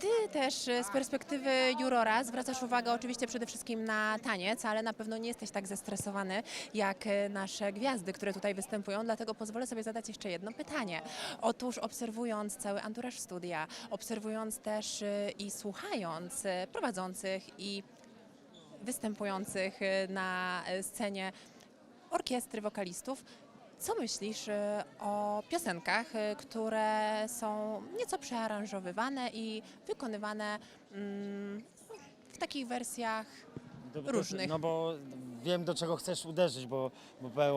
Ty też e, z perspektywy jurora zwracasz uwagę oczywiście przede wszystkim na taniec, ale na pewno nie jesteś tak zestresowany jak e, nasze gwiazdy, które tutaj występują, dlatego pozwolę sobie zadać jeszcze jedno pytanie. Otóż obserwując cały anturaż studia, obserwując też e, i słuchając prowadzących i występujących na scenie orkiestry wokalistów, co myślisz e, o piosenkach, e, które są nieco przearanżowywane i wykonywane mm, w takich wersjach Różnych. No bo wiem do czego chcesz uderzyć, bo,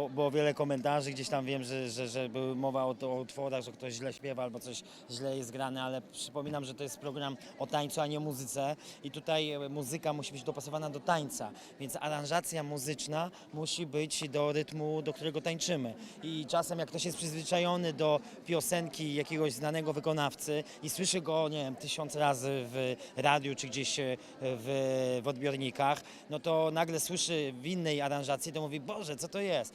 było- wiele komentarzy, gdzieś tam wiem, że, że, że były mowa o, o utworach, że ktoś źle śpiewa albo coś źle jest grane, ale przypominam, że to jest program o tańcu, a nie muzyce. I tutaj e, muzyka musi być dopasowana do tańca, więc aranżacja muzyczna musi być do rytmu, do którego tańczymy. I czasem jak ktoś jest przyzwyczajony do piosenki jakiegoś znanego wykonawcy i słyszy go, nie wiem, tysiąc razy w radiu czy gdzieś e, w, w odbiornikach, no to nagle słyszy w innej aranżacji, to mówi, Boże, co to jest?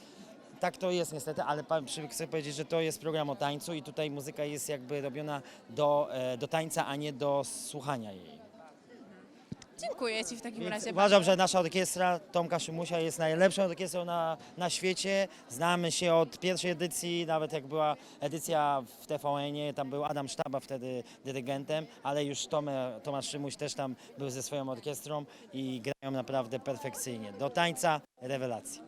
Tak to jest niestety, ale chcę powiedzieć, że to jest program o tańcu i tutaj muzyka jest jakby robiona do, e, do tańca, a nie do słuchania jej. Dziękuję Ci w takim Więc razie. uważam, że nasza orkiestra Tomka Szymusia jest najlepszą orkiestrą na, na świecie. Znamy się od pierwszej edycji, nawet jak była edycja w TVN-ie, tam był Adam Sztaba wtedy dyrygentem, ale już Tome, Tomasz Szymuś też tam był ze swoją orkiestrą i grają naprawdę perfekcyjnie. Do tańca rewelacja.